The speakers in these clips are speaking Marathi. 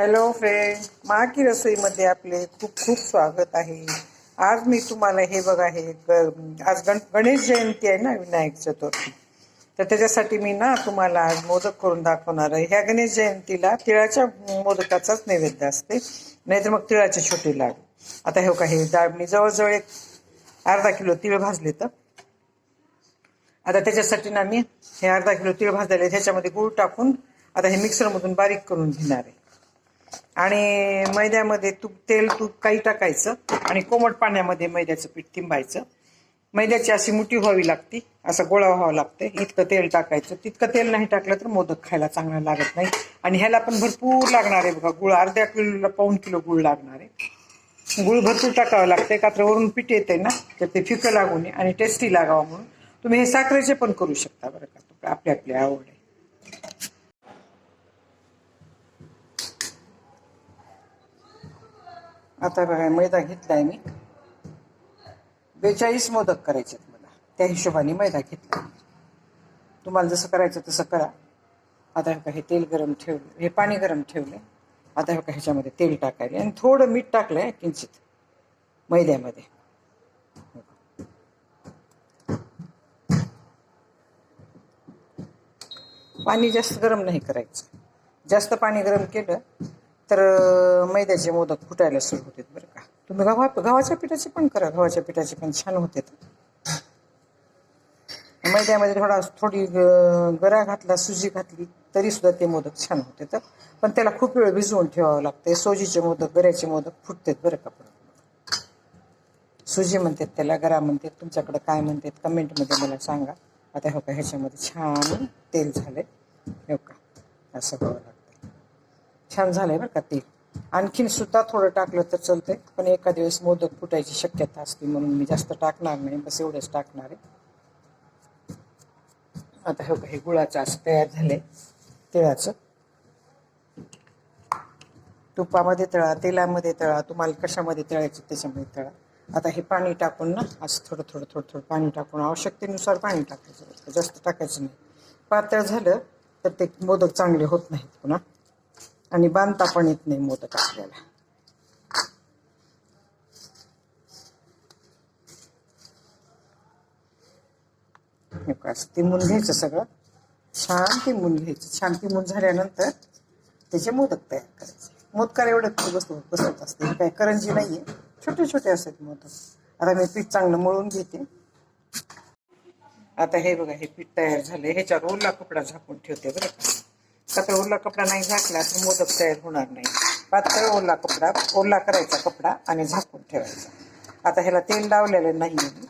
हॅलो फ्रेंड महाकी रसोईमध्ये आपले खूप खूप स्वागत आहे. आज मी तुम्हाला हे बघा हे ग- आज गण गणेश जयंती आहे ना विनायक चतुर्थी. तर त्याच्यासाठी मी ना तुम्हाला आज मोदक करून दाखवणार आहे. ह्या गणेश जयंतीला तिळाच्या मोदकाचाच नैवेद्य असते. नाहीतर मग तिळाचे छोटे लाडू. आता हे का हे डाळ मी जवळजवळ एक अर्धा किलो तिळ भाजले तर. आता त्याच्यासाठी ना मी हे अर्धा किलो तीळ भाजलेले त्याच्यामध्ये ह्याच्यामध्ये गूळ टाकून आता हे मिक्सरमधून बारीक करून घेणार आहे. आणि मैद्यामध्ये तूप तेल तूप काही टाकायचं आणि कोमट पाण्यामध्ये मैद्याचं पीठ थिंबायचं. मैद्याची अशी मुठी व्हावी लागती असं गोळा व्हावं लागते. इतकं तेल टाकायचं. तितकं तेल नाही टाकलं तर मोदक खायला चांगला लागत नाही. आणि ह्याला पण भरपूर लागणार आहे बघा गुळ. अर्ध्या किलोला पाऊन किलो गुळ लागणार आहे. गुळ भरपूर टाकावं लागते. का तर वरून पीठ येते ना तर ते फिकं लागू नये आणि टेस्टी लागावं म्हणून. तुम्ही हे साखरेचे पण करू शकता बरं का आपली आपली आवड आहे आता बघा मैदा घेतलाय मी बेचाळीस मोदक करायचे आहेत मला. त्या हिशोबाने मैदा घेतला तुम्हाला जसं करायचं तसं करा. आता बघा हे तेल गरम ठेवलं हे पाणी गरम ठेवले. आता बघा ह्याच्यामध्ये तेल टाकायले. आणि थोडं मीठ टाकलंय किंचित. मैद्यामध्ये. पाणी जास्त गरम नाही करायचं. जास्त पाणी गरम केलं तर मैद्याचे मोदक फुटायला सुरू होतात बरं का. तुम्ही गव्हा गव्हाच्या पिठाचे पण करा गव्हाच्या पिठाचे पण छान होते मैद्यामध्ये थोडा थोडी गरा घातला सुजी घातली तरी सुद्धा ते मोदक छान होते तर पण त्याला खूप वेळ भिजवून ठेवावं लागते सोजीचे मोदक गऱ्याचे मोदक फुटतात बरं का. पण सुजी म्हणतात त्याला गरा म्हणतात. तुमच्याकडे काय म्हणतात कमेंटमध्ये मला सांगा. आता हो का ह्याच्यामध्ये छान तेल झालंय. हो का असं बघा. छान झालंय बरं का तेल आणखीन सुद्धा थोडं टाकलं तर चलतंय पण एका दिवस मोदक फुटायची शक्यता असते म्हणून मी जास्त टाकणार नाही बस एवढंच टाकणार आहे. आता हे बघा, हे गुळाचं असं तयार झालंय तिळाचं. तुपामध्ये तळा तेलामध्ये तळा तुम्हाला कशामध्ये तळायचं त्याच्यामध्ये तळा. आता हे पाणी टाकून ना असं थोडं थोडं थोडं थोडं पाणी टाकून आवश्यकतेनुसार पाणी टाकायचं जास्त टाकायचं नाही. पातळ झालं तर ते मोदक चांगले होत नाहीत पुन्हा. आणि बांधता पण येत नाही मोदक आपल्याला. तिमून घ्यायचं सगळं. छान तिमून घ्यायचं. छान तिमून झाल्यानंतर त्याचे मोदक तयार करायचे. मोदकार एवढं बसत बसत असते काय करंजी नाहीये. छोटे छोटे असतात मोदक. आता मी पीठ चांगलं मळून घेते. आता हे बघा हे पीठ तयार झाले ह्याच्यावर ओला कपडा झाकून ठेवते बरं का. तर ओला कपडा नाही झाकला तर मोदक तयार होणार नाही. पातळ ओला कपडा ओला करायचा कपडा आणि झाकून ठेवायचा. आता ह्याला तेल लावलेलं नाही मी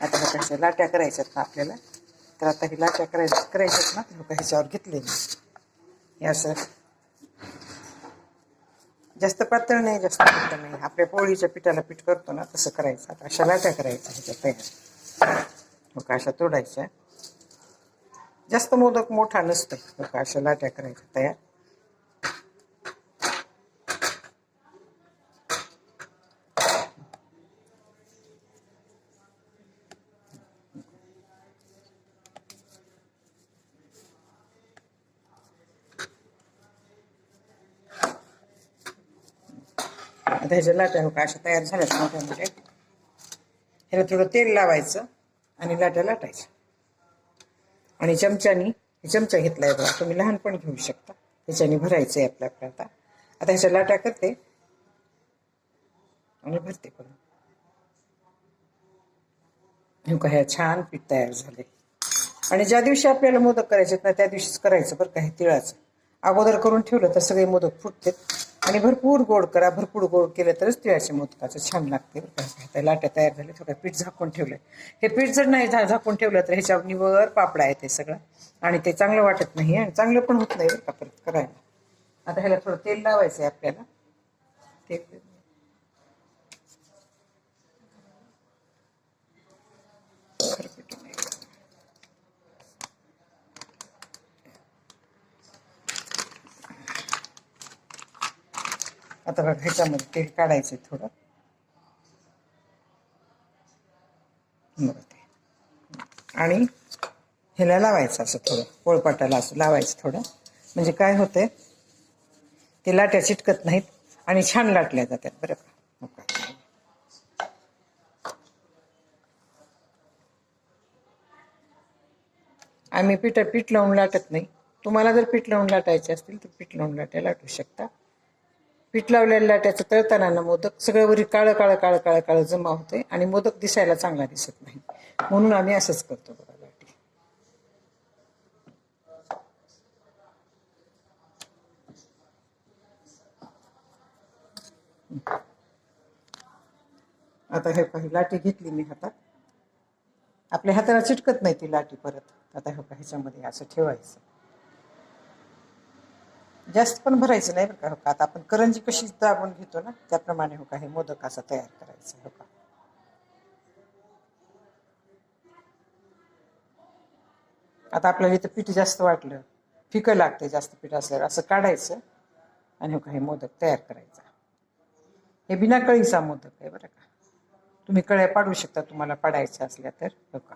आता ह्या कशा लाट्या करायच्यात ना आपल्याला? तर आता ही लाट्या करायच्या करायच्यात ना लोक ह्याच्यावर घेतले मी. हे असं. जास्त पातळ नाही जास्त पातळ नाही. आपल्या पोळीच्या पिठाला पीठ करतो ना तसं करायचं. आता अशा लाट्या करायच्या ह्याच्या तयार. हो अशा तोडायच्या. जास्त मोदक मोठा नसतं का अशा लाट्या करायच्या तयार. आता ह्याच्या लाट्या का अशा तयार झाल्यात मोठ्या मोठ्या. ह्याला थोडं तेल लावायचं आणि लाट्या लाटायच्या. आणि चमच्यानी चमचा घेतला आहे बघा तुम्ही लहान पण घेऊ शकता. त्याच्याने भरायचं आहे आपल्या आपल्या आता. आता ह्याच्या लाटा करते. आणि भरते पण हे का ह्या छान पीठ तयार झाले आणि ज्या दिवशी आपल्याला मोदक करायचे ना त्या दिवशीच करायचं बरं का हे तिळाचं. अगोदर करून ठेवलं तर सगळे मोदक फुटतात. आणि भरपूर गोड करा भरपूर गोड केलं तरच तिळाच्या मोदकाचं छान लागते बरं लाट्या तयार झाल्या थोडं पीठ झाकून ठेवलं हे पीठ जर नाही झा- झाकून ठेवलं तर ह्याच्यावर निवर पापडा ते सगळं. आणि ते चांगलं वाटत नाही आणि चांगलं पण होत नाही बरं का परत करायला. आता ह्याला थोडं तेल लावायचं आहे आपल्याला. ते आता बघा ह्याच्यामध्ये तेल काढायचं थोडं. बघा ते. आणि ह्याला लावायचं असं थोडं पोळपाटाला असं लावायचं थोडं. म्हणजे काय होतंय ते लाट्या चिटकत नाहीत आणि छान लाटल्या जातात बरं का? का आम्ही पीठ पीठ लावून लाटत नाही. तुम्हाला जर पीठ लावून लाटायचे असतील तर पीठ लावून लाट्या लाटू शकता. पीठ लावलेल्या त्याचं तळताना मोदक सगळं वरी काळं काळं काळं काळं काळं जमा होते आणि मोदक दिसायला चांगला दिसत नाही. म्हणून आम्ही असंच करतो बघा लाटी. आता हे काही लाटी घेतली मी हातात. आपल्या हाताला चिटकत नाही ती लाटी परत. आता हे ह्याच्यामध्ये असं ठेवायचं. जास्त पण भरायचं नाही बरं का हो का? आता आपण करंजी कशी दाबून घेतो ना त्याप्रमाणे हो का हे मोदक असा तयार करायचा हो का? आता आपल्याला इथं पीठ जास्त वाटलं फिकं लागते जास्त पीठ असल्यावर असं काढायचं आणि हो का हे मोदक तयार करायचा. हे बिना कळीचा मोदक आहे बरं का. तुम्ही कळ्या पाडू शकता तुम्हाला पाडायच्या असल्या तर हो का.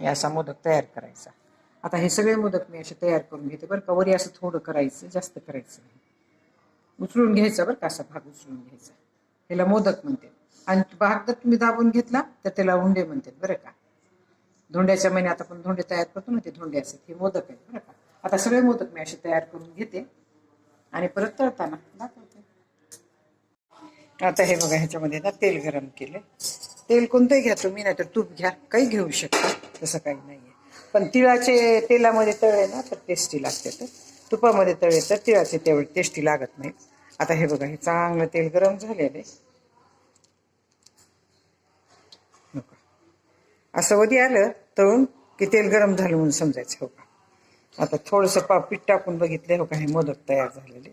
हे असा मोदक तयार करायचा. आता हे सगळे मोदक मी असे तयार करून घेते. बरं का वरी असं थोडं करायचं जास्त करायचं नाही. उचलून घ्यायचा बरं का असा भाग उचलून घ्यायचा. त्याला मोदक म्हणते. आणि भाग जर तुम्ही दाबून घेतला तर त्याला हुंडे म्हणतात बरं का. धोंड्याच्या महिन्यात आपण धोंडे तयार करतो ना ते धोंडे असतात हे मोदक आहेत बरं का. आता सगळे मोदक मी असे तयार करून घेते. आणि परत तळताना दाखवते. आता हे बघा ह्याच्यामध्ये ना तेल गरम केले तेल कोणतंही घ्या तुम्ही नाही तर तूप घ्या काही घेऊ शकता तसं काही नाही आहे पण तिळाचे तेलामध्ये तळे ना तर टेस्टी लागते तर तुपामध्ये तळे तर तिळाचे तेवढे टेस्टी लागत नाहीत आता हे बघा हे चांगलं तेल गरम झालेलं आहे. हो का. असं वधी आलं तळून की तेल गरम झालं म्हणून समजायचं हो का? आता थोडंसं पा पीठ टाकून बघितले हो का? हे मोदक तयार झालेले.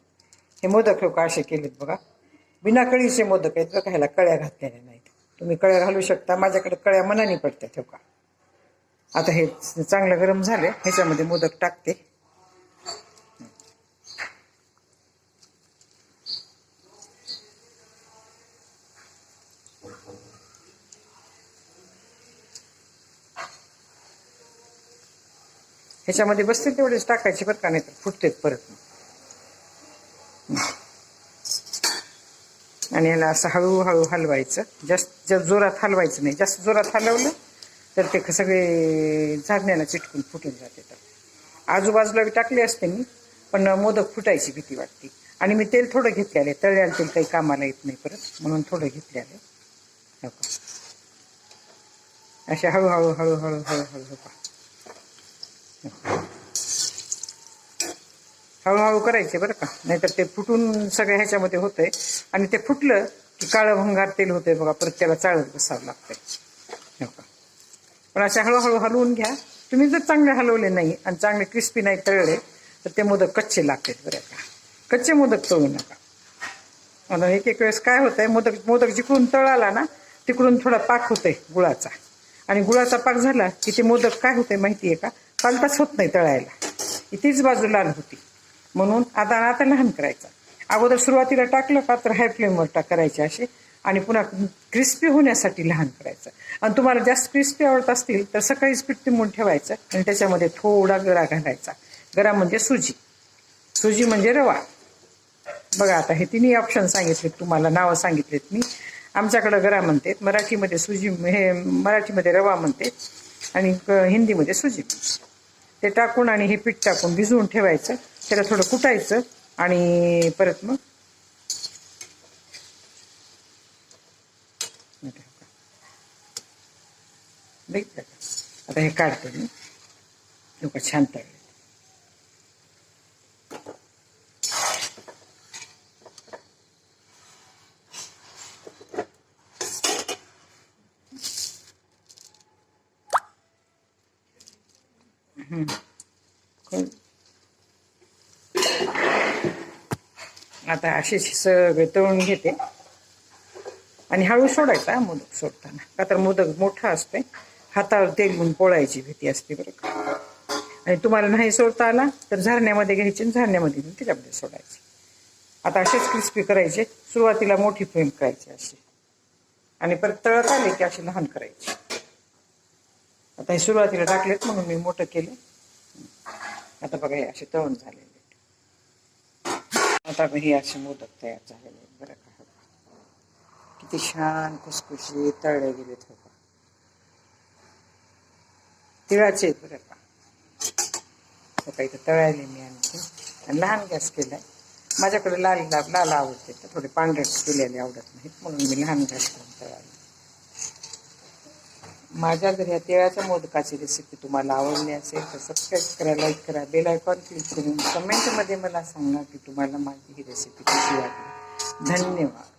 हे मोदक हो का असे केलेत बघा. बिना कळीचे मोदक आहेत बघा ह्याला कळ्या घातलेल्या नाहीत. तुम्ही कळ्या घालू शकता. माझ्याकडे कळ्या मनाने पडतात हो का? आता हे चांगलं गरम झालं ह्याच्यामध्ये मोदक टाकते. ह्याच्यामध्ये बसतील तेवढेच टाकायचे बरं का नाही तर फुटतेत परत. आणि याला असं हळूहळू हलवायचं. जास्त जास्त जोरात हलवायचं नाही जास्त जोरात हलवलं तर ते सगळे झाडण्याला चिटकून फुटून जाते तर. आजूबाजूला बी टाकले असते मी पण मोदक फुटायची भीती वाटते. आणि मी तेल थोडं घेतले आले तळ्याला तेल काही कामाला येत नाही परत म्हणून थोडं घेतले आले का असे हळूहळू हळूहळू हळूहळू हो हळूहळू करायचे बरं का नाहीतर ते फुटून सगळ्या ह्याच्यामध्ये होतंय. आणि ते फुटलं की काळं भंगार तेल होतंय बघा परत त्याला चाळत बसावं लागतंय. पण असे हळूहळू हलवून घ्या. तुम्ही जर चांगले हलवले नाही आणि चांगले क्रिस्पी नाही तळले तर ते मोदक कच्चे लागतात बरं का. कच्चे मोदक तळू नका. म्हणून एक एक वेळेस काय होतंय मोदक मोदक जिकडून तळाला ना तिकडून थोडा पाक होतोय गुळाचा. आणि गुळाचा पाक झाला की ते मोदक काय होतंय माहिती आहे का? पालताच होत नाही तळायला. तीच बाजू लाल होती. म्हणून आता आता लहान करायचा. अगोदर सुरुवातीला टाकलं का तर हाय फ्लेमवर टाक करायचे असे. आणि पुन्हा क्रिस्पी होण्यासाठी लहान करायचं. आणि तुम्हाला जास्त क्रिस्पी आवडत असतील तर सकाळीच पीठ तिंबून ठेवायचं आणि त्याच्यामध्ये थोडा गरा घालायचा. गरा म्हणजे सुजी. सुजी म्हणजे रवा. बघा आता हे तिन्ही ऑप्शन सांगितलेत तुम्हाला नावं सांगितलेत मी. आमच्याकडं गरा म्हणते मराठीमध्ये सुजी हे मराठीमध्ये रवा म्हणते आणि क- हिंदीमध्ये सुजी. म्हणते ते टाकून आणि हे पीठ टाकून भिजवून ठेवायचं. त्याला थोडं कुटायचं आणि परत मग बघितलं का आता हे काढते मी. लोक छान तळले आता असे सगळे तळून घेते. आणि हळू सोडायचा मोदक सोडताना. का तर मोदक मोठा असतोय. हातावर तेल घेऊन पोळायची भीती असते बरं का. आणि तुम्हाला नाही सोडता आला तर झारण्यामध्ये घ्यायचे आणि झारण्यामध्ये घेऊन त्याच्यामध्ये सोडायचे. आता असेच क्रिस्पी करायचे सुरुवातीला मोठी फ्लेम करायची अशी. आणि परत तळत आले की अशी लहान करायची. आता हे सुरुवातीला टाकलेत म्हणून मी मोठं केले. आता बघा हे असे तळून झालेले आता हे असे मोदक तयार झालेले बरं का. किती छान खुसखुशी तळले गेलेत हो तिळाचे आहेत बरं का. सकाळी तर तळायले मी आणखी आणि लहान गॅस केला आहे माझ्याकडे लाल लाल लाल आवडते तर थोडे पांढरे केलेले आवडत नाहीत म्हणून मी लहान गॅस करून तळाले. माझ्या जर ह्या तिळाच्या मोदकाची रेसिपी तुम्हाला आवडली असेल तर सबस्क्राईब करा लाईक करा बेल आयकॉन क्लिक करून कमेंटमध्ये मला सांगा की तुम्हाला माझी ही रेसिपी कशी वाटली. धन्यवाद.